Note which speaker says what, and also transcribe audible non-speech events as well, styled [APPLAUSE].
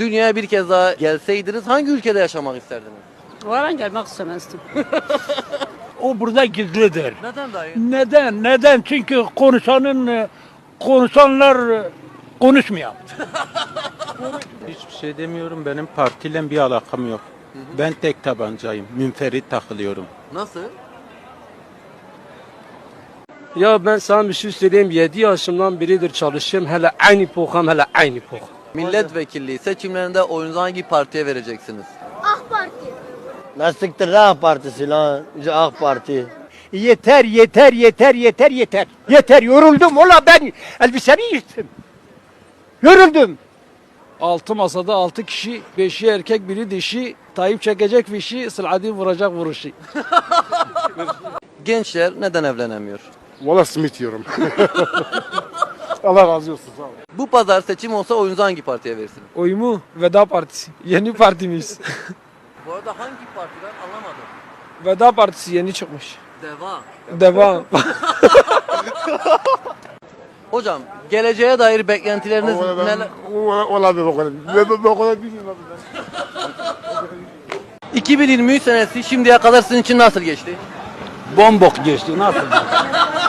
Speaker 1: Dünyaya bir kez daha gelseydiniz hangi ülkede yaşamak isterdiniz?
Speaker 2: Varen gelmek istemezdim.
Speaker 3: O burada gizlidir.
Speaker 1: Neden dayı?
Speaker 3: Neden? Neden? Çünkü konuşanın e, konuşanlar e, konuşmuyor. [LAUGHS]
Speaker 4: Hiçbir şey demiyorum. Benim partiyle bir alakam yok. Ben tek tabancayım. Münferit takılıyorum.
Speaker 1: Nasıl?
Speaker 5: Ya ben sana bir şey söyleyeyim. 7 yaşımdan beridir çalışıyorum. Hele aynı pokam, hele aynı pok.
Speaker 1: Milletvekilliği seçimlerinde oyunuzu hangi partiye vereceksiniz?
Speaker 6: AK Partisi lan. İşte AK Parti.
Speaker 3: Yeter, yeter, yeter, yeter, yeter. Yeter, yoruldum. Ola ben elbisemi yırttım. Yoruldum.
Speaker 5: Altı masada altı kişi, beşi erkek, biri dişi. Tayyip çekecek fişi, Sıladi vuracak vuruşu. [LAUGHS]
Speaker 1: Gençler neden evlenemiyor?
Speaker 7: Valla simit yiyorum. [LAUGHS] Allah razı olsun. Sağ ol.
Speaker 1: Bu pazar seçim olsa oyunuzu hangi partiye verirsiniz?
Speaker 5: Oyumu Veda Partisi. Yeni partimiz. [LAUGHS]
Speaker 1: Bu arada hangi partiden anlamadım.
Speaker 5: Veda Partisi yeni çıkmış.
Speaker 1: Deva.
Speaker 5: Devam. [LAUGHS]
Speaker 1: Hocam geleceğe dair beklentileriniz neler?
Speaker 7: Ben o kadar. Ben o kadar bilmiyorum.
Speaker 1: 2023 senesi şimdiye kadar sizin için nasıl geçti?
Speaker 3: Bombok geçti. Nasıl? [LAUGHS]